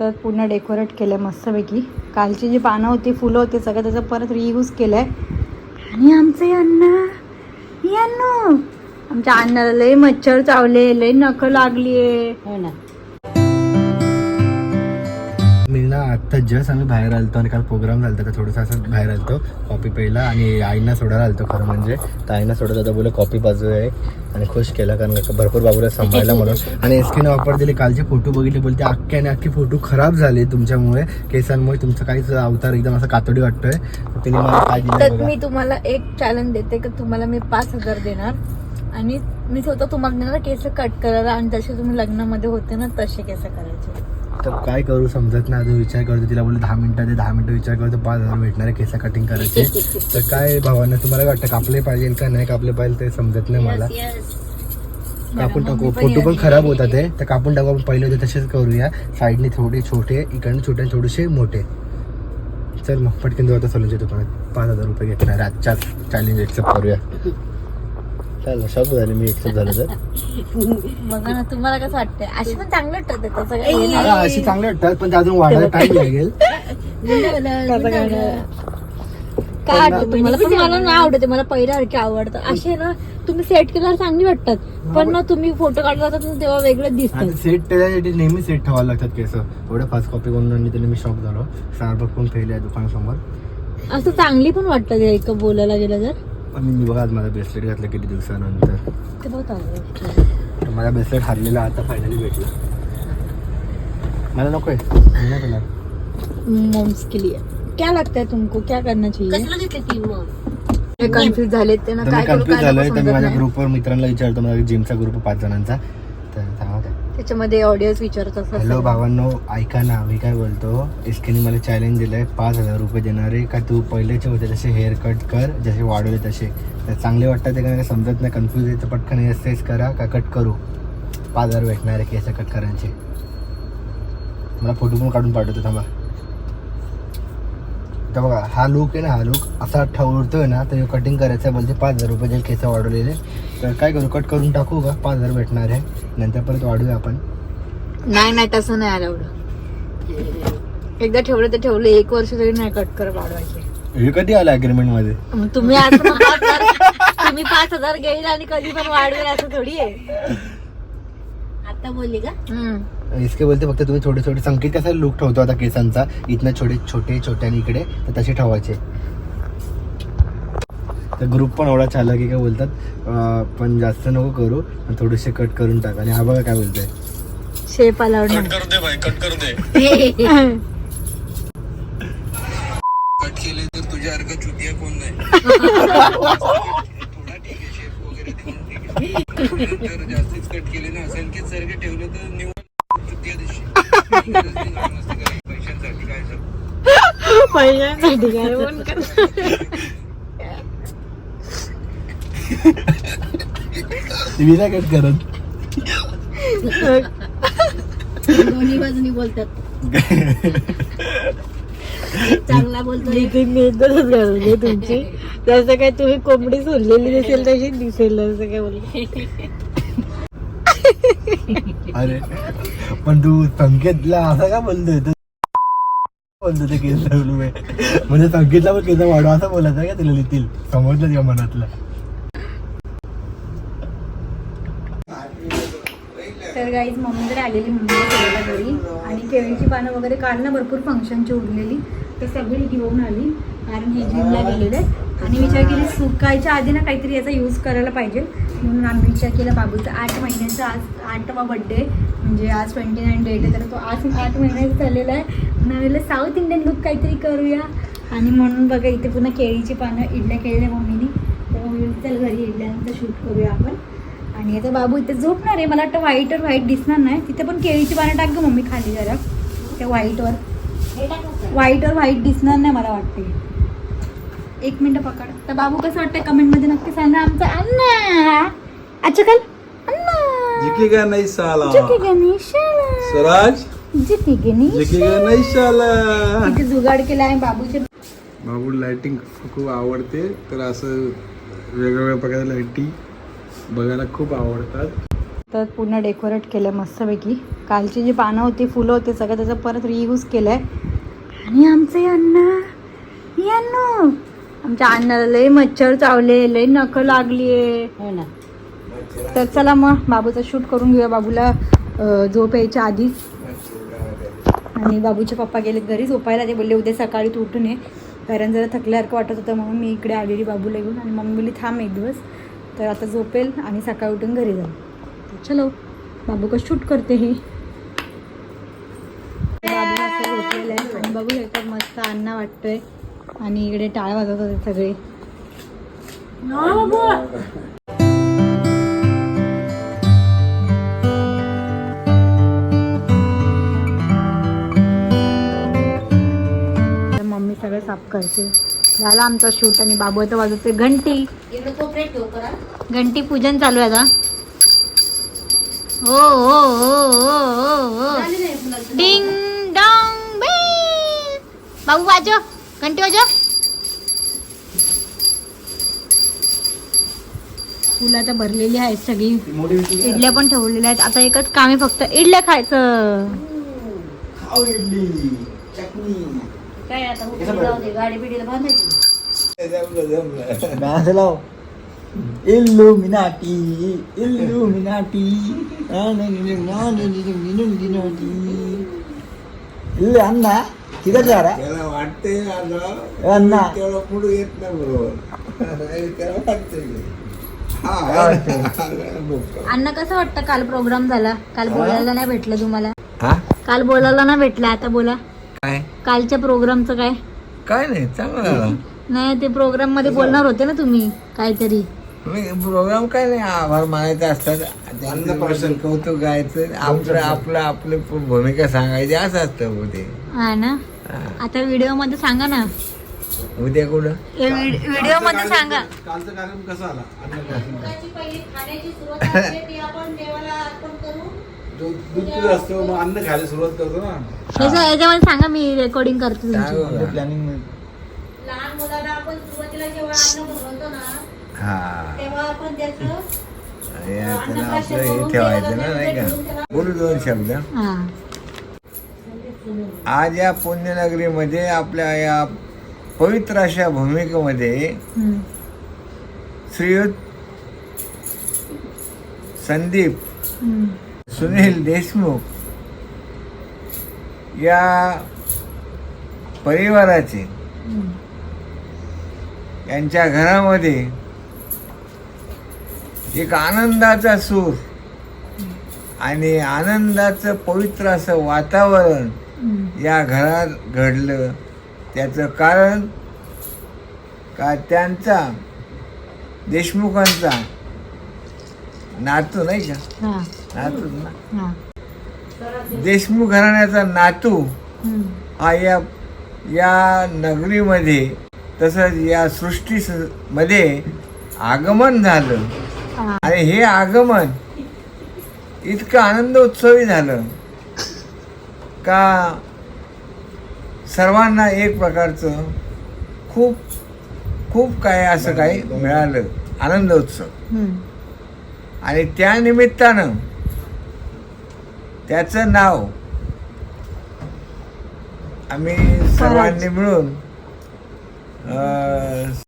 तर पूर्ण डेकोरेट केलं आहे मस्तपैकी. कालची जी पानं होती फुलं होती सगळं त्याचं परत रियूज केलं आहे आणि आमचे अण्णा ही अण्णू. आमच्या अण्णाला लय मच्छर चावले लय नखं लागली आहे हो ना. ना आत्ता जस्ट आम्ही बाहेर आलतो आणि काल प्रोग्राम झाला तर थोडंसं असं बाहेर आलतो कॉपी प्यायला आणि आईना सोडायला आलतो खरं म्हणजे. तर आईना सोडत होता बोले कॉपी बाजू आहे. आणि खुश केला कारण का भरपूर बाबूला सांभाळला म्हणून. आणि एसकीने वापर दिले कालचे फोटो बघितले बोलते अख्खे आणि अख्खे फोटो खराब झाले तुमच्यामुळे केसांमुळे तुमचं काहीच अवतार एकदम असं कातोडी वाटतोय. तिने मला काय दिलं मी तुम्हाला एक चॅलेंज देते की तुम्हाला मी पाच हजार देणार. आणि मी स्वतः तुम्हाला देणार केस कट करायला. आणि जसे तुम्ही लग्नामध्ये होते ना तसे केस करायचे. तर काय करू समजत नाही अजून विचार करतो तिला बोलले दहा मिनिटात दे दहा मिनिटं विचार करतो पाच हजार भेटणार आहे केस कटिंग करायचे. तर काय भावानं तुम्हाला वाटतं कापले पाहिजे का नाही कापले पाहिजे ते समजत नाही मला. कापून टाकू. फोटो पण खराब होतात ते तर कापून टाकू आपण पहिले होते तसेच करूया. साईडने थोडे छोटे इकडे छोटे थोडेसे मोठे. चल मग पटकन जाऊ आता सलूनच्या दुकानात. पाच हजार रुपये घेतणार आजच्याच चॅलेंज एक्सेप्ट करूया. चल शॉप झाले मी एक्सेप्ट झालं तर. बघा ना तुम्हाला कसं वाटतंय? अशी पण चांगलं वाटतं अरे, अशी चांगले वाटतात पण ते अजून वाढायला टाइम लागेल. काय वाटतं तुम्हाला? पण मला नाही आवडते मला पहिल्यासारखे आवडतं. असे ना तुम्ही सेट केल्यावर चांगली वाटतात. पण ना तुम्ही फोटो काढला जातात ना तेव्हा वेगळं दिसतात आता सेट त्याच्यासाठी नेहमी सेट ठेवायला लागतात केस. एवढं फास्ट कॉपी करून आणि त्याने मी शॉप झालो. स्टारबक पण फेल आहे दुकानासमोर. असं चांगली पण वाटतं ते एक बोलायला गेलं तर. आणि मी बघा आज माझा ब्रेसलेट घातलं किती दिवसानंतर. माझा ब्रेसलेट हारलेला आता फायनली भेटला. मला नकोय. मी नाही. मॉम्स के लिए क्या लगता है तुमको? क्या करना चाहिए? कन्फ्युज झाले ते ना काय करू कन्फ्युज काय नको झालोय. तर मी माझ्या. ग्रुपवर मित्रांना विचारतो माझा जिमचा ग्रुप पाच जणांचा. त्याच्यामध्ये ऑडियन्स विचारत असतात. हॅलो भावांनो ऐका ना मी काय बोलतो? इसकेने मला चॅलेंज दिलंय पाच हजार रुपये देणारे का तू पहिलेचे होते तसे हेअर कट कर जसे वाढवले तसे. तर चांगले वाटतात ते का नाही? समजत नाही कन्फ्यूज आहे तर पटकन एस करा का कट करू? पाच हजार भेटणार आहे केस कट करायचे. मला फोटो पण काढून पाठवतो थांबा. तर बघा हा लुक आहे ना हा लुक असा ठेवतोय ना तर कटिंग करायचं आहे बोलते पाच हजार रुपये जे केस वाढवलेले. तर काय करू कट करून टाकू का? पाच हजार भेटणार आहे. नंतर परत वाढूया आपण. नाही नाही तसं नाही आलं एवढं. एकदा ठेवलं तर ठेवलं एक वर्ष तरी नाही कट कर वाढवायचे. हे कधी आलं अग्रीमेंटमध्ये? मग तुम्ही आज पण पाच हजार- तुम्ही पाच हजार घेईल आणि कधी पण वाढवेल असं थोडी आहे. आता बोलली का? हम्म. इसके बोलते फक्त तुम्ही छोटे छोटे संकेत कसा लुक ठेवतो आता केसांचा? इथनं छोटे छोटे छोटे आणि इकडे तर तसे ठेवायचे. तर ग्रुप पण एवढा चालला की काय बोलतात पण जास्त नको करू पण थोडेसे कट करून टाक. आणि हा बघा काय बोलतोय. शेप आल्यावर नाही. करू दे भाई कट करू दे. कट केले तर तुझ्या अर्घ चुतिया कोण नाही? थोडा ठीक आहे शेप वगैरे देऊन ठीक आहे. जर जास्तीच कट केले ना संकेत सारखे ठेवलं तर दिसते पैशांसाठी काय कर. मी नाही कट करत दोन्ही बाजूनी बोलतात. चांगला नितीन घे तुमची. जसं काय तुम्ही कोंबडी सोडलेली दिसेल तशी दिसेल असं काय बोलतो अरे. पण तू संकेतला असं का बोलतोय? तू बोलतो ते केस म्हणजे संकेतला पण केस वाढवा असं बोलायचं का तिला लिहितील? समजलं तुझ्या मनातलं. तर गाईज मम्मीकडे आलेली मुंबईला घरी. आणि केळीची पानं वगैरे काल ना भरपूर फंक्शनची उरलेली. तर सगळी घेऊन आली. कारण हे जिमला गेलेले. आणि विचार केली सुकायच्या आधी ना काहीतरी याचा यूज करायला पाहिजे. म्हणून आम्ही विचार केला बाबूचा आठ महिन्याचा आज आठवा बड्डे म्हणजे आज ट्वेंटी नाईन डेट आहे. तर तो आज आठ महिन्याचा झालेला आहे. म्हणून साऊथ इंडियन लुक काहीतरी करूया. आणि म्हणून बघा इथे पुन्हा केळीची पानं इडल्या केळल्या मम्मीनी. तर मम्मी चल घरी इडल्यानंतर शूट करूया आपण. आणि आता बाबू इथे झोपणार आहे. मला वाटतं व्हाईटवर व्हाईट दिसणार नाही. तिथे पण केळीची पानं टाक गं मम्मी खाली जरा. त्या व्हाईटवर. व्हाईटवर व्हाईट दिसणार नाही मला वाटते एक मिनटं पकड. तर बाबू कसं वाटतंय कमेंटमध्ये नक्की सांगा. आमचा अण्णा. अच्छा काल अण्णा. जिकेगा नहीं साला जिके गणेशाला स्वराज? जिके जिकेगा नहीं साला इथे जुगाड केला आहे बाबूचे. बाबू लाइटिंग खूप आवडते. तर असं वेगवेगळ्या प्रकारच्या लाईटी बघायला खूप आवडतात. तर पूर्ण डेकोरेट केलं आहे मस्तपैकी. कालची जी पानं होती फुलं होती सगळं त्याचं परत रियूज केलं आहे आणि आमचे अण्णा. अण्णू. आमच्या अण्णाला लय मच्छर चावले लय नख लागली हो ना. तर चला मग बाबूचा शूट करून घेऊया. बाबूला झोप यायच्या आधीच. आणि बाबूचे पप्पा गेले घरी झोपायला. ते बोलले उद्या सकाळी तू उठून ये. कारण जरा थकल्यासारखं वाटत होतं म्हणून मी इकडे आलेली बाबूला घेऊन. आणि मम्मी बोलली थांब एक दिवस. तर आता झोपेल आणि सकाळी उठून घरी जाईल तर चलो बाबू का शूट करते ही? बाबू असं झोपलेलं आहे आणि मस्त अण्णा वाटतोय. आणि इकडे टाळ वाजवत होते सगळे. मम्मी सगळं साफ करते. झाला आमचा शूट आणि बाबू आता वाजवते. घंटी. घंटी पूजन चालू आहे आता. हो हो हो हो हो. हो. डिंग डॉंग बाबू वाजव. घंटी वाजव फुलं आता भरलेली आहेत सगळी. इडल्या पण ठेवलेल्या आहेत. आता एकच काम आहे फक्त इडल्या खायचं. काय आता? उठून जाऊ दे गाडी बिडीला बांधायची. लाव. इल्लुमिनाटी इल्लुमिनाटी. इल्ले अण्णा तिथं जा त्याला वाटते अण्णा पुढे येत नाही बरोबर त्याला वाटते अण्णा कसं वाटतं काल प्रोग्राम झाला काल बोलायला नाही भेटलं तुम्हाला हा काल बोलायला नाही भेटलं आता बोला काय कालच्या प्रोग्रामचं काय काय नाही चांगलं नाही ते प्रोग्राममध्ये बोलणार होते ना तुम्ही काहीतरी प्रोग्राम काय नाही आभार मानायचे असतात त्यांचं अन्नप्राशन. कौतुक गायचं आपलं आपलं आपलं भूमिका सांगायची असं असतं हो ते हा ना आता व्हिडिओमध्ये सांगा ना. उद्या कुठं? व्हिडिओमध्ये सांगा. कालचा कार्यक्रम कसा आला? फुलाची पहिली खाण्याची सुरुवात असते ती आपण देवाला अर्पण करू जो दूध पीत असतो मग अन्न खायला सुरुवात करतो ना. ह्याच्या- ह्याच्यामध्ये सांगा मी रेकॉर्डिंग करते तुमची. का? लहान मुलाला आपण सुरुवातीला जेव्हा अन्न भरवतो ना हा. तेव्हा आपण त्याचं ठेवायचं ना नाही का? बोलू दोन शब्द. हा. आज या पुण्यनगरीमध्ये आपल्या या पवित्र अशा भूमिकेमध्ये. श्रीयुत संदीप. सुनील देशमुख या परिवाराचे. यांच्या घरामध्ये एक आनंदाचा सूर आणि आनंदाचं पवित्र असं वातावरण. या घरात घडलं. त्याचं कारण का त्यांचा देशमुखांचा नातू नाही का? नातू ना? देशमुख घराण्याचा नातू. हा या या नगरीमध्ये तसंच या सृष्टी मध्ये आगमन झालं. आणि हे आगमन इतकं आनंद उत्सवी झालं. का सर्वांना एक प्रकारचं खूप खूप काय असं काही मिळालं. आनंद उत्सव. हम्म. आणि त्या निमित्तानं त्याचं नाव आम्ही सर्वांनी मिळून अं,